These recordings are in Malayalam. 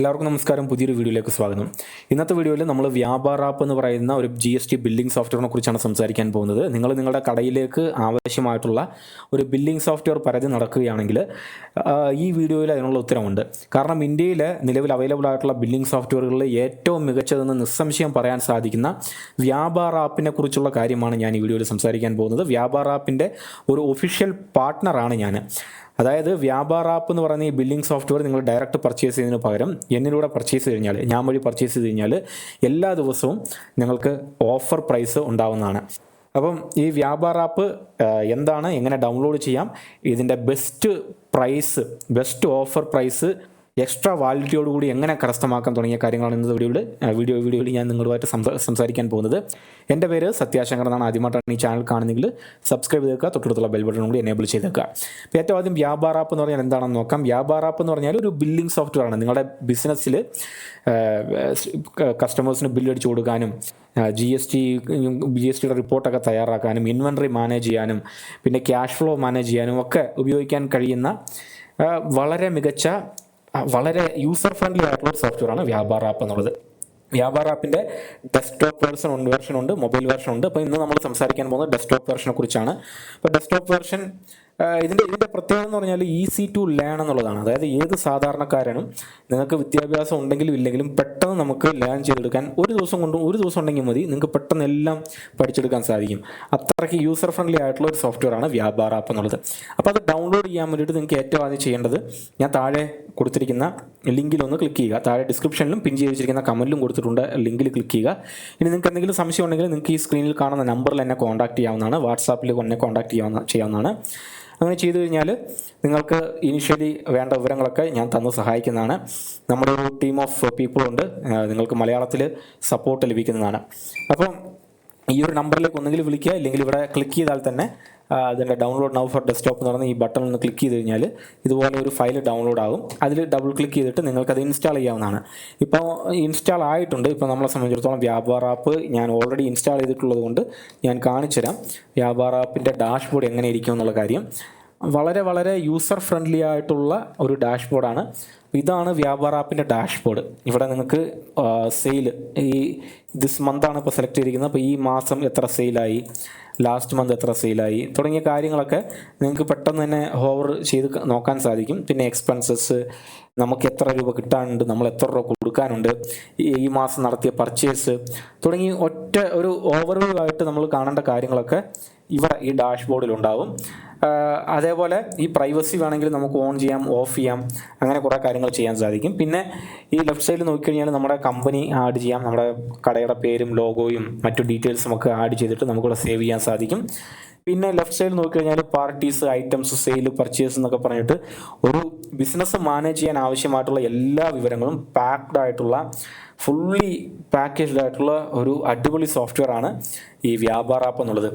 എല്ലാവർക്കും നമസ്കാരം. പുതിയൊരു വീഡിയോയിലേക്ക് സ്വാഗതം. ഇന്നത്തെ വീഡിയോയിൽ നമ്മൾ വ്യാപാര ആപ്പ് എന്ന് പറയുന്ന ഒരു ജി എസ് ടി ബില്ലിംഗ് സോഫ്റ്റ്വെയറിനെ കുറിച്ചാണ് സംസാരിക്കാൻ പോകുന്നത്. നിങ്ങൾ നിങ്ങളുടെ കടയിലേക്ക് ആവശ്യമായിട്ടുള്ള ഒരു ബില്ലിംഗ് സോഫ്റ്റ്വെയർ പരാതി നടക്കുകയാണെങ്കിൽ ഈ വീഡിയോയിൽ അതിനുള്ള ഉത്തരമുണ്ട് കാരണം ഇന്ത്യയിൽ നിലവിൽ അവൈലബിൾ ആയിട്ടുള്ള ബില്ലിംഗ് സോഫ്റ്റ്വെയറുകളിൽ ഏറ്റവും മികച്ചതെന്ന് നിസ്സംശയം പറയാൻ സാധിക്കുന്ന വ്യാപാര ആപ്പിനെ കുറിച്ചുള്ള കാര്യമാണ് ഞാൻ ഈ വീഡിയോയിൽ സംസാരിക്കാൻ പോകുന്നത്. വ്യാപാര ആപ്പിന്റെ ഒരു ഒഫീഷ്യൽ പാർട്ട്ണറാണ് ഞാൻ. അതായത് വ്യാപാര ആപ്പ് എന്ന് പറയുന്ന ഈ ബില്ലിംഗ് സോഫ്റ്റ്വെയർ നിങ്ങൾ ഡയറക്റ്റ് പർച്ചേസ് ചെയ്യുന്നതിന് പകരം എന്നിലൂടെ പർച്ചേസ് ചെയ്ത് കഴിഞ്ഞാൽ ഞാൻ വഴി പർച്ചേസ് ചെയ്ത് കഴിഞ്ഞാൽ എല്ലാ ദിവസവും നിങ്ങൾക്ക് ഓഫർ പ്രൈസ് ഉണ്ടാവുന്നതാണ്. അപ്പം ഈ വ്യാപാര ആപ്പ് എന്താണ്? എങ്ങനെ ഡൗൺലോഡ് ചെയ്യാം? ഇതിന്റെ best price best offer price extra വാലിറ്റിയോടുകൂടി എങ്ങനെ കരസ്ഥമാക്കാൻ തുടങ്ങിയ കാര്യങ്ങളാണ് ഇന്നത്തെ വീഡിയോയിൽ വീഡിയോ വീഡിയോയിൽ ഞാൻ നിങ്ങളുമായിട്ട് സംസാ- സംസാരിക്കാൻ പോകുന്നത്. എന്റെ പേര് സത്യാശങ്കർ എന്നാണ് ആദ്യമായിട്ടാണ് ഈ ചാനൽ കാണുന്നെങ്കിൽ സബ്സ്ക്രൈബ് ചെയ്തേക്കുക തൊട്ടടുത്തുള്ള ബെൽ ബട്ടൺ കൂടി എനേബിൾ ചെയ്തേക്കുക. അപ്പോൾ ഏറ്റവും ആദ്യം വ്യാപാര ആപ്പ് എന്ന് പറഞ്ഞാൽ എന്താണെന്ന് നോക്കാം. വ്യാപാര ആപ്പ് എന്ന് പറഞ്ഞാൽ ഒരു ബില്ലിംഗ് സോഫ്റ്റ്വെയർ ആണ്. നിങ്ങളുടെ ബിസിനസ്സിൽ കസ്റ്റമേഴ്സിന് ബില്ലടിച്ചു കൊടുക്കാനും G S T G S ടിയുടെ റിപ്പോർട്ടൊക്കെ തയ്യാറാക്കാനും ഇൻവെൻട്രി മാനേജ് ചെയ്യാനും പിന്നെ ക്യാഷ് ഫ്ലോ മാനേജ് ചെയ്യാനും ഒക്കെ ഉപയോഗിക്കാൻ കഴിയുന്ന വളരെ മികച്ച വളരെ യൂസർ ഫ്രണ്ട്ലി ആയിട്ടുള്ള ഒരു സോഫ്റ്റ്വെയർ ആണ് വ്യാപാര ആപ്പ് എന്നുള്ളത്. വ്യാപാര ആപ്പിന്റെ ഡെസ്ക്ടോപ്പ് വേർഷൻ ഉണ്ട് വെർഷൻ ഉണ്ട് മൊബൈൽ വേർഷൻ ഉണ്ട്. അപ്പോൾ ഇന്ന് നമ്മൾ സംസാരിക്കാൻ പോകുന്നത് ഡെസ്ക്ടോപ്പ് വെർഷനെ കുറിച്ചാണ്. അപ്പോൾ ഡെസ്ക്ടോപ്പ് വെർഷൻ ഇതിന്റെ ഇതിന്റെ പ്രത്യേകത എന്ന് പറഞ്ഞാൽ ഈസി ടു ലേൺ എന്നുള്ളതാണ്. അതായത് ഏത് സാധാരണക്കാരനും നിങ്ങൾക്ക് വിദ്യാഭ്യാസം ഉണ്ടെങ്കിലും ഇല്ലെങ്കിലും പെട്ടെന്ന് നമുക്ക് ലേൺ ചെയ്തെടുക്കാൻ ഒരു ദിവസം കൊണ്ട് ഒരു ദിവസം ഉണ്ടെങ്കിൽ മതി നിങ്ങൾക്ക് പെട്ടെന്ന് എല്ലാം പഠിച്ചെടുക്കാൻ സാധിക്കും. അത്രയ്ക്ക് യൂസർ ഫ്രണ്ട്ലി ആയിട്ടുള്ള ഒരു സോഫ്റ്റ്വെയർ ആണ് വ്യാപാര ആപ്പ് എന്നുള്ളത്. അപ്പോൾ അത് ഡൗൺലോഡ് ചെയ്യാൻ വേണ്ടിയിട്ട് നിങ്ങൾക്ക് ഏറ്റവും ആദ്യം ചെയ്യേണ്ടത് ഞാൻ താഴെ കൊടുത്തിരിക്കുന്ന ലിങ്കിൽ ഒന്ന് ക്ലിക്ക് ചെയ്യുക. താഴെ ഡിസ്ക്രിപ്ഷനിലും പിൻ ചെയ്ത് വെച്ചിരിക്കുന്ന കമന്റിലും കൊടുത്തിട്ടുണ്ട്. ലിങ്കിൽ ക്ലിക്ക് ചെയ്യുക. ഇനി നിങ്ങൾക്ക് എന്തെങ്കിലും സംശയം ഉണ്ടെങ്കിൽ നിങ്ങൾക്ക് ഈ സ്ക്രീനിൽ കാണുന്ന നമ്പറിൽ എന്നെ കോൺടാക്ട് ചെയ്യാവുന്നതാണ്. വാട്സാപ്പിൽ എന്നെ കോൺടാക്ട് ചെയ്യാവുന്ന ചെയ്യാവുന്നതാണ്. അങ്ങനെ ചെയ്തു കഴിഞ്ഞാൽ നിങ്ങൾക്ക് ഇനിഷ്യലി വേണ്ട വിവരങ്ങളൊക്കെ ഞാൻ തന്ന് സഹായിക്കുന്നതാണ്. നമ്മുടെ ഒരു ടീം ഓഫ് പീപ്പിൾ ഉണ്ട്. നിങ്ങൾക്ക് മലയാളത്തിൽ സപ്പോർട്ട് ലഭിക്കുന്നതാണ്. അപ്പം ഈ ഒരു നമ്പറിലേക്ക് ഒന്നുകിൽ വിളിക്കുക ഇല്ലെങ്കിൽ ഇവിടെ ക്ലിക്ക് ചെയ്താൽ തന്നെ അതിന്റെ ഡൗൺലോഡ് നൗ ഫോർ ഡെസ്ക്ടോപ്പ് എന്ന് പറഞ്ഞ ഈ ബട്ടൺ ഒന്ന് ക്ലിക്ക് ചെയ്ത് കഴിഞ്ഞാൽ ഇതുപോലെ ഒരു ഫയൽ ഡൗൺലോഡ് ആകും അതിൽ ഡബിൾ ക്ലിക്ക് ചെയ്തിട്ട് നിങ്ങൾക്കത് ഇൻസ്റ്റാൾ ചെയ്യാവുന്നതാണ്. ഇപ്പോൾ ഇൻസ്റ്റാൾ ആയിട്ടുണ്ട്. ഇപ്പോൾ നമ്മളെ സംബന്ധിച്ചിടത്തോളം വ്യാപാര ആപ്പ് ഞാൻ ഓൾറെഡി ഇൻസ്റ്റാൾ ചെയ്തിട്ടുള്ളത് കൊണ്ട് ഞാൻ കാണിച്ചുതരാം. വ്യാപാര ആപ്പിന്റെ ഡാഷ്ബോർഡ് എങ്ങനെ ഇരിക്കും എന്നുള്ള കാര്യം. വളരെ വളരെ യൂസർ ഫ്രണ്ട്ലി ആയിട്ടുള്ള ഒരു ഡാഷ്ബോർഡാണ് ഇതാണ് വ്യാപാര ആപ്പിന്റെ ഡാഷ്ബോർഡ് ഇവിടെ നിങ്ങൾക്ക് സെയിൽ ഈ ദിസ് മന്താണ് ഇപ്പോൾ സെലക്ട് ചെയ്തിരിക്കുന്നത്. അപ്പോൾ ഈ മാസം എത്ര സെയിലായി ലാസ്റ്റ് മന്ത് എത്ര സെയിലായി തുടങ്ങിയ കാര്യങ്ങളൊക്കെ നിങ്ങൾക്ക് പെട്ടെന്ന് തന്നെ ഹോവർ ചെയ്ത് നോക്കാൻ സാധിക്കും. പിന്നെ എക്സ്പെൻസസ് നമുക്ക് എത്ര രൂപ കിട്ടാനുണ്ട് നമ്മൾ എത്ര രൂപ കൊടുക്കാനുണ്ട് ഈ മാസം നടത്തിയ പർച്ചേസ് തുടങ്ങി ഒറ്റ ഒരു ഓവർവ്യൂ ആയിട്ട് നമ്മൾ കാണേണ്ട കാര്യങ്ങളൊക്കെ ഇവിടെ ഈ ഡാഷ്ബോർഡിൽ ഉണ്ടാവും. അതേപോലെ ഈ പ്രൈവസി വേണമെങ്കിൽ നമുക്ക് ഓൺ ചെയ്യാം ഓഫ് ചെയ്യാം അങ്ങനെ കുറേ കാര്യങ്ങൾ ചെയ്യാൻ സാധിക്കും. പിന്നെ ഈ ലെഫ്റ്റ് സൈഡിൽ നോക്കിക്കഴിഞ്ഞാൽ നമ്മുടെ കമ്പനി ആഡ് ചെയ്യാം. നമ്മുടെ കടയുടെ പേരും ലോഗോയും മറ്റു ഡീറ്റെയിൽസും ഒക്കെ ആഡ് ചെയ്തിട്ട് നമുക്കിവിടെ സേവ് ചെയ്യാൻ സാധിക്കും. പിന്നെ ലെഫ്റ്റ് സൈഡിൽ നോക്കിക്കഴിഞ്ഞാൽ പാർട്ടീസ് ഐറ്റംസ് സെയിൽ പർച്ചേസ് എന്നൊക്കെ പറഞ്ഞിട്ട് ഒരു ബിസിനസ് മാനേജ് ചെയ്യാൻ ആവശ്യമായിട്ടുള്ള എല്ലാ വിവരങ്ങളും പാക്ഡ് ആയിട്ടുള്ള ഫുള്ളി പാക്കേജ്ഡ് ആയിട്ടുള്ള ഒരു അടിപൊളി സോഫ്റ്റ്വെയർ ആണ് ഈ വ്യാപാര ആപ്പ് എന്നുള്ളത്.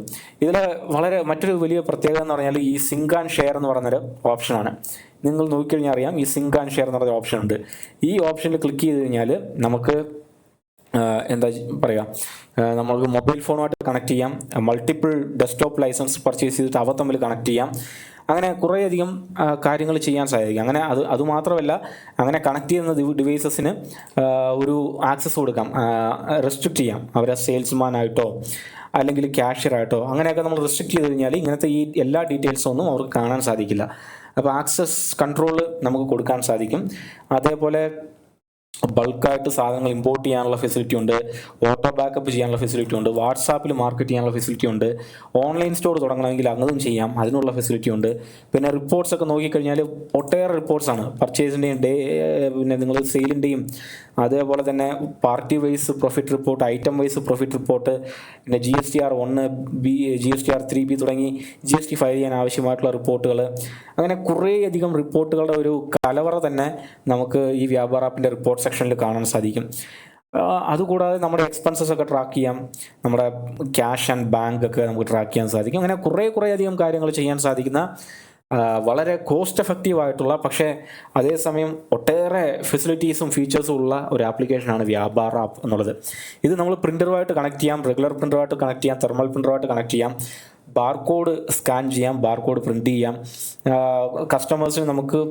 ഇതിൽ വളരെ മറ്റൊരു വലിയ പ്രത്യേകത എന്ന് പറഞ്ഞാൽ ഈ സിങ്ക് ആൻഡ് ഷെയർ എന്ന് പറഞ്ഞൊരു ഓപ്ഷനാണ് നിങ്ങൾ നോക്കിക്കഴിഞ്ഞാൽ അറിയാം ഈ സിങ്ക് ആൻഡ് ഷെയർ എന്ന് പറഞ്ഞ ഓപ്ഷൻ ഉണ്ട്. ഈ ഓപ്ഷനിൽ ക്ലിക്ക് ചെയ്ത് കഴിഞ്ഞാൽ നമുക്ക് എന്താ പറയുക നമുക്ക് മൊബൈൽ ഫോണുമായിട്ട് കണക്ട് ചെയ്യാം മൾട്ടിപ്പിൾ ഡെസ്ക്ടോപ്പ് ലൈസൻസ് പർച്ചേസ് ചെയ്തിട്ട് അവ തമ്മിൽ കണക്ട് ചെയ്യാം. അങ്ങനെ കുറേയധികം കാര്യങ്ങൾ ചെയ്യാൻ സാധിക്കും. അങ്ങനെ അത് അതുമാത്രമല്ല അങ്ങനെ കണക്ട് ചെയ്യുന്ന ഡിവൈസസിന് ഒരു ആക്സസ് കൊടുക്കാം. റെസ്ട്രിക്റ്റ് ചെയ്യാം. അവരെ സെയിൽസ്മാനായിട്ടോ അല്ലെങ്കിൽ ക്യാഷ്യറായിട്ടോ അങ്ങനെയൊക്കെ നമ്മൾ റെസ്ട്രിക്റ്റ് ചെയ്ത് കഴിഞ്ഞാൽ ഇങ്ങനത്തെ ഈ എല്ലാ ഡീറ്റെയിൽസും ഒന്നും അവർക്ക് കാണാൻ സാധിക്കില്ല. അപ്പോൾ ആക്സസ് കൺട്രോൾ നമുക്ക് കൊടുക്കാൻ സാധിക്കും. അതേപോലെ ബൾക്കായിട്ട് സാധനങ്ങൾ ഇമ്പോർട്ട് ചെയ്യാനുള്ള ഫെസിലിറ്റി ഉണ്ട് ഓട്ടോ ബാക്കപ്പ് ചെയ്യാനുള്ള ഫെസിലിറ്റി ഉണ്ട് വാട്സാപ്പിൽ മാർക്കറ്റ് ചെയ്യാനുള്ള ഫെസിലിറ്റി ഉണ്ട് ഓൺലൈൻ സ്റ്റോർ തുടങ്ങണമെങ്കിൽ അങ്ങതും ചെയ്യാം അതിനുള്ള ഫെസിലിറ്റി ഉണ്ട്. പിന്നെ റിപ്പോർട്ട്സ് ഒക്കെ നോക്കിക്കഴിഞ്ഞാൽ ഒട്ടേറെ റിപ്പോർട്ട്സ് ആണ്. പർച്ചേസിന്റെയും ഡേ പിന്നെ നിങ്ങൾ സെയിലിന്റെയും അതേപോലെ തന്നെ party wise profit report item wise profit report പിന്നെ ജി എസ് ടി ആർ ഒന്ന് B G S T R three B തുടങ്ങി ജി എസ് ടി ഫയൽ ചെയ്യാൻ ആവശ്യമായിട്ടുള്ള റിപ്പോർട്ടുകൾ അങ്ങനെ കുറേയധികം റിപ്പോർട്ടുകളുടെ ഒരു കലവറ തന്നെ നമുക്ക് ഈ വ്യാപാര ആപ്പിന്റെ റിപ്പോർട്ട് സെക്ഷനിൽ കാണാൻ സാധിക്കും. അതുകൂടാതെ നമ്മുടെ എക്സ്പെൻസസ് ഒക്കെ ട്രാക്ക് ചെയ്യാം. നമ്മുടെ ക്യാഷ് ആൻഡ് ബാങ്ക് ഒക്കെ നമുക്ക് ട്രാക്ക് ചെയ്യാൻ സാധിക്കും. അങ്ങനെ കുറേ കുറേ അധികം കാര്യങ്ങൾ ചെയ്യാൻ സാധിക്കുന്ന വളരെ കോസ്റ്റ് എഫക്റ്റീവ് ആയിട്ടുള്ള പക്ഷേ അതേസമയം ഒട്ടേറെ ഫെസിലിറ്റീസും ഫീച്ചേഴ്സും ഉള്ള ഒരു ആപ്ലിക്കേഷനാണ് വ്യാപാർ ആപ്പ് എന്നുള്ളത്. ഇത് നമ്മൾ പ്രിന്ററുമായിട്ട് കണക്ട് ചെയ്യാം റെഗുലർ പ്രിന്ററുമായിട്ട് കണക്ട് ചെയ്യാം തെർമൽ പ്രിന്ററുമായിട്ട് കണക്ട് ചെയ്യാം ബാർകോഡ് സ്കാൻ ചെയ്യാം ബാർകോഡ് പ്രിന്റ് ചെയ്യാം. കസ്റ്റമേഴ്സിന് നമുക്ക്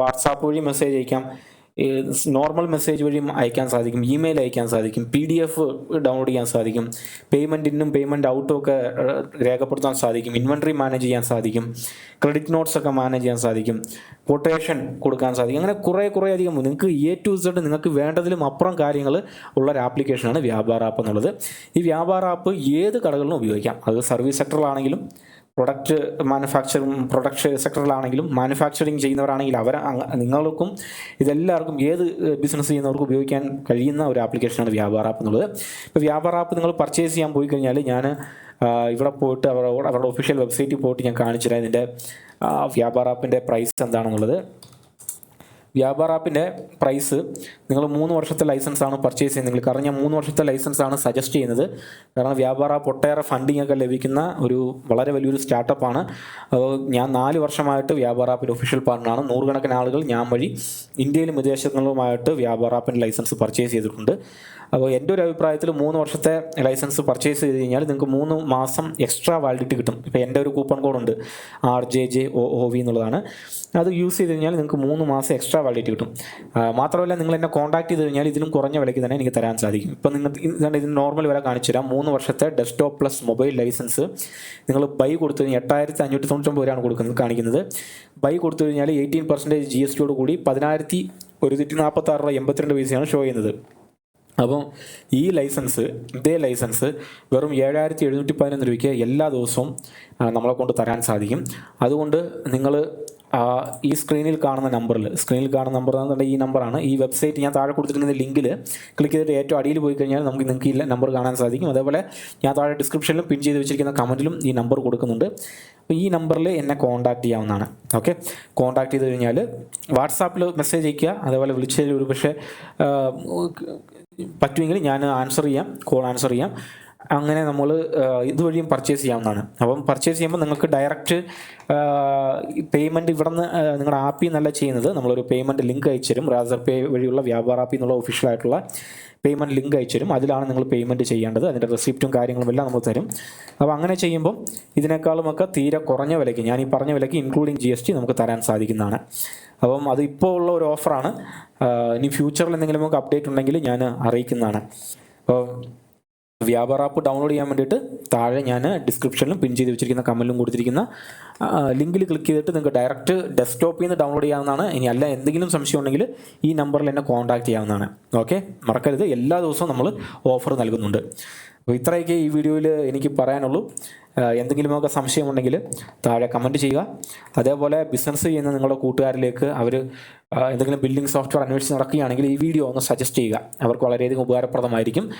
വാട്സാപ്പ് വഴി മെസ്സേജ് അയക്കാം. നോർമൽ മെസ്സേജ് വഴിയും അയക്കാൻ സാധിക്കും. ഇമെയിൽ അയക്കാൻ സാധിക്കും. പി ഡി എഫ് ഡൗൺലോഡ് ചെയ്യാൻ സാധിക്കും. പേയ്മെന്റ് ഇന്നും പേയ്മെന്റ് ഔട്ടും ഒക്കെ രേഖപ്പെടുത്താൻ സാധിക്കും. ഇൻവെൻട്രി മാനേജ് ചെയ്യാൻ സാധിക്കും. ക്രെഡിറ്റ് നോട്ട്സ് ഒക്കെ മാനേജ് ചെയ്യാൻ സാധിക്കും. കൊട്ടേഷൻ കൊടുക്കാൻ സാധിക്കും. അങ്ങനെ കുറേ കുറേ അധികം നിങ്ങൾക്ക് എ ടു സെഡ് നിങ്ങൾക്ക് വേണ്ടതിലും അപ്പുറം കാര്യങ്ങൾ ഉള്ള ഒരു ആപ്ലിക്കേഷനാണ് വ്യാപാര ആപ്പ് എന്നുള്ളത്. ഈ വ്യാപാര ആപ്പ് ഏത് കടകളിലും ഉപയോഗിക്കാം. അത് സർവീസ് സെക്ടറിലാണെങ്കിലും പ്രൊഡക്റ്റ് മാനുഫാക്ചറിങ് പ്രൊഡക്ഷൻ സെക്ടറിലാണെങ്കിലും മാനുഫാക്ചറിങ് ചെയ്യുന്നവരാണെങ്കിൽ അവർ നിങ്ങൾക്കും ഇതെല്ലാവർക്കും ഏത് ബിസിനസ് ചെയ്യുന്നവർക്കും ഉപയോഗിക്കാൻ കഴിയുന്ന ഒരു ആപ്ലിക്കേഷനാണ് വ്യാപാര ആപ്പ് എന്നുള്ളത്. ഇപ്പോൾ വ്യാപാര ആപ്പ് നിങ്ങൾ പർച്ചേസ് ചെയ്യാൻ പോയി കഴിഞ്ഞാൽ ഞാൻ ഇവിടെ പോയിട്ട് അവരുടെ അവരുടെ ഒഫീഷ്യൽ വെബ്സൈറ്റിൽ പോയിട്ട് ഞാൻ കാണിച്ചു ഇതിന്റെ വ്യാപാർ ആപ്പിന്റെ പ്രൈസ് എന്താണെന്നുള്ളത്. വ്യാപാര ആപ്പിന്റെ പ്രൈസ് നിങ്ങൾ മൂന്ന് വർഷത്തെ ലൈസൻസ് ആണ് പർച്ചേസ് ചെയ്യുന്നത്. നിങ്ങൾ കാരണം ഞാൻ മൂന്ന് വർഷത്തെ ലൈസൻസ് ആണ് സജസ്റ്റ് ചെയ്യുന്നത്. കാരണം വ്യാപാര ആപ്പ് ഒട്ടേറെ ഫണ്ടിങ് ഒക്കെ ലഭിക്കുന്ന ഒരു വളരെ വലിയൊരു സ്റ്റാർട്ടപ്പാണ് അപ്പോൾ ഞാൻ നാല് വർഷമായിട്ട് വ്യാപാര ആപ്പിന്റെ ഒഫീഷ്യൽ പാർട്ണറാണ് നൂറുകണക്കിന് ആളുകൾ ഞാൻ വഴി ഇന്ത്യയിലും വിദേശങ്ങളുമായിട്ട് വ്യാപാര ആപ്പിന്റെ ലൈസൻസ് പർച്ചേസ് ചെയ്തിട്ടുണ്ട്. അപ്പോൾ എന്റെ ഒരു അഭിപ്രായത്തിൽ മൂന്ന് വർഷത്തെ ലൈസൻസ് പർച്ചേസ് ചെയ്ത് കഴിഞ്ഞാൽ നിങ്ങൾക്ക് മൂന്ന് മാസം എക്സ്ട്രാ വാലിഡിറ്റി കിട്ടും. ഇപ്പോൾ എന്റെ ഒരു കൂപ്പൺ കോഡ് ഉണ്ട്. R J J O O V എന്നുള്ളതാണ്. അത് യൂസ് ചെയ്ത് കഴിഞ്ഞാൽ നിങ്ങൾക്ക് മൂന്ന് മാസം എക്സ്ട്രാ വാലിഡിറ്റി കിട്ടും. മാത്രമല്ല നിങ്ങൾ എന്നെ കോൺടാക്ട് ചെയ്ത് കഴിഞ്ഞാൽ ഇതിലും കുറഞ്ഞ വിലയ്ക്ക് തന്നെ എനിക്ക് തരാൻ സാധിക്കും. ഇപ്പം നിങ്ങൾ ഇതാണ് ഇതിന് നോർമൽ വില കാണിച്ചു തരാം. മൂന്ന് വർഷത്തെ ഡെസ്ക്ടോപ്പ് പ്ലസ് മൊബൈൽ ലൈസൻസ് നിങ്ങൾ ബൈ കൊടുത്തു കഴിഞ്ഞാൽ എട്ടായിരത്തി അഞ്ഞൂറ്റി തൊണ്ണൂറ്റൊമ്പത് രൂപയാണ് കൊടുക്കുന്നത് കാണിക്കുന്നത്. ബൈ കൊടുത്തു കഴിഞ്ഞാൽ എയ്റ്റീൻ പെർസെന്റേജ് ജി എസ് ടിയോട് കൂടി പതിനായിരത്തി ഒരു നൂറ്റി നാൽപ്പത്തി ആറ് രൂപ എൺപത്തിരണ്ട് പൈസയാണ് ഷോ ചെയ്യുന്നത്. അപ്പം ഈ ലൈസൻസ് ഇതേ ലൈസൻസ് വെറും ഏഴായിരത്തി എഴുന്നൂറ്റി പതിനൊന്ന് രൂപയ്ക്ക് എല്ലാ ദിവസവും നമ്മളെ കൊണ്ട് തരാൻ സാധിക്കും. അതുകൊണ്ട് നിങ്ങൾ ഈ സ്ക്രീനിൽ കാണുന്ന നമ്പറിൽ സ്ക്രീനിൽ കാണുന്ന നമ്പർ എന്നുണ്ടെങ്കിൽ ഈ നമ്പറാണ് ഈ വെബ്സൈറ്റ് ഞാൻ താഴെ കൊടുത്തിരിക്കുന്ന ലിങ്കിൽ ക്ലിക്ക് ചെയ്തിട്ട് ഏറ്റവും അടിയിൽ പോയി കഴിഞ്ഞാൽ നമുക്ക് നിങ്ങൾക്ക് ഈ നമ്പർ കാണാൻ സാധിക്കും. അതേപോലെ ഞാൻ താഴെ ഡിസ്ക്രിപ്ഷനിലും പിൻ ചെയ്ത് വെച്ചിരിക്കുന്ന കമന്റിലും ഈ നമ്പർ കൊടുക്കുന്നുണ്ട്. അപ്പോൾ ഈ നമ്പറിൽ എന്നെ കോൺടാക്ട് ചെയ്യാവുന്നതാണ്. ഓക്കെ കോൺടാക്ട് ചെയ്ത് കഴിഞ്ഞാൽ വാട്സാപ്പിൽ മെസ്സേജ് അയയ്ക്കുക. അതേപോലെ വിളിച്ചതിൽ ഒരു പക്ഷേ പറ്റുമെങ്കിൽ ഞാൻ ആൻസർ ചെയ്യാം കോൾ ആൻസർ ചെയ്യാം. അങ്ങനെ നമ്മൾ ഇതുവഴിയും പർച്ചേസ് ചെയ്യാവുന്നതാണ്. അപ്പം പർച്ചേസ് ചെയ്യുമ്പോൾ നിങ്ങൾക്ക് ഡയറക്റ്റ് പേയ്മെന്റ് ഇവിടെ നിന്ന് നിങ്ങളുടെ ആപ്പിൽ നിന്നല്ല ചെയ്യുന്നത്. നമ്മളൊരു പേയ്മെന്റ് ലിങ്ക് അയച്ചു തരും റാസർ പേ വഴിയുള്ള വ്യാപാര ആപ്പിൽ നിന്നുള്ള ഒഫീഷ്യലായിട്ടുള്ള പേയ്മെന്റ് ലിങ്ക് അയച്ചു തരും അതിലാണ് നിങ്ങൾ പേയ്മെന്റ് ചെയ്യേണ്ടത്. അതിന്റെ റെസിപ്റ്റും കാര്യങ്ങളും എല്ലാം നമ്മൾ തരും. അപ്പോൾ അങ്ങനെ ചെയ്യുമ്പോൾ ഇതിനേക്കാളുമൊക്കെ തീരെ കുറഞ്ഞ വിലയ്ക്ക് ഞാൻ ഈ പറഞ്ഞ വിലയ്ക്ക് ഇൻക്ലൂഡിങ് ജി എസ് ടി നമുക്ക് തരാൻ സാധിക്കുന്നതാണ്. അപ്പം അത് ഇപ്പോൾ ഉള്ള ഒരു ഓഫറാണ് ഇനി ഫ്യൂച്ചറിൽ എന്തെങ്കിലും നമുക്ക് അപ്ഡേറ്റ് ഉണ്ടെങ്കിൽ ഞാൻ അറിയിക്കുന്നതാണ്. അപ്പോൾ വ്യാപാര ആപ്പ് ഡൗൺലോഡ് ചെയ്യാൻ വേണ്ടിയിട്ട് താഴെ ഞാൻ ഡിസ്ക്രിപ്ഷനിലും പിൻ ചെയ്ത് വെച്ചിരിക്കുന്ന കമന്റിലും കൊടുത്തിരിക്കുന്ന ലിങ്കിൽ ക്ലിക്ക് ചെയ്തിട്ട് നിങ്ങൾക്ക് ഡയറക്റ്റ് ഡെസ്ക്ടോപ്പിൽ നിന്ന് ഡൗൺലോഡ് ചെയ്യാവുന്നതാണ്. ഇനി അല്ല എന്തെങ്കിലും സംശയം ഉണ്ടെങ്കിൽ ഈ നമ്പറിൽ എന്നെ കോൺടാക്ട് ചെയ്യാവുന്നതാണ്. ഓക്കെ മറക്കരുത്. എല്ലാ ദിവസവും നമ്മൾ ഓഫർ നൽകുന്നുണ്ട്. അപ്പോൾ ഇത്രയൊക്കെ ഈ വീഡിയോയിൽ എനിക്ക് പറയാനുള്ളൂ. എന്തെങ്കിലുമൊക്കെ സംശയമുണ്ടെങ്കിൽ താഴെ കമന്റ് ചെയ്യുക. അതേപോലെ ബിസിനസ് ചെയ്യുന്ന നിങ്ങളുടെ കൂട്ടുകാരിലേക്ക് അവർ എന്തെങ്കിലും ബിൽഡിംഗ് സോഫ്റ്റ്വെയർ അന്വേഷിച്ച് നടക്കുകയാണെങ്കിൽ ഈ വീഡിയോ ഒന്ന് സജസ്റ്റ് ചെയ്യുക. അവർക്ക് വളരെയധികം ഉപകാരപ്രദമായിരിക്കും.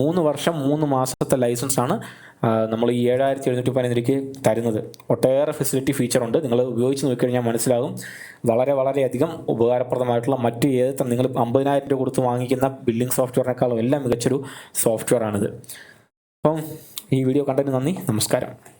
മൂന്ന് വർഷം മൂന്ന് മാസത്തെ ലൈസൻസാണ് നമ്മൾ ഈ ഏഴായിരത്തി എഴുന്നൂറ്റി പതിനഞ്ചിലേക്ക് തരുന്നത്. ഒട്ടേറെ ഫെസിലിറ്റി ഫീച്ചറുണ്ട് നിങ്ങൾ ഉപയോഗിച്ച് നോക്കിക്കഴിഞ്ഞാൽ മനസ്സിലാകും. വളരെ വളരെയധികം ഉപകാരപ്രദമായിട്ടുള്ള മറ്റ് ഏത് നിങ്ങൾ അമ്പതിനായിരം രൂപ കൊടുത്ത് വാങ്ങിക്കുന്ന ബിൽഡിംഗ് സോഫ്റ്റ്വെയറിനേക്കാളും എല്ലാം മികച്ചൊരു സോഫ്റ്റ്വെയർ ആണിത്. അപ്പം ഈ വീഡിയോ കണ്ടതിന് നന്ദി. നമസ്കാരം.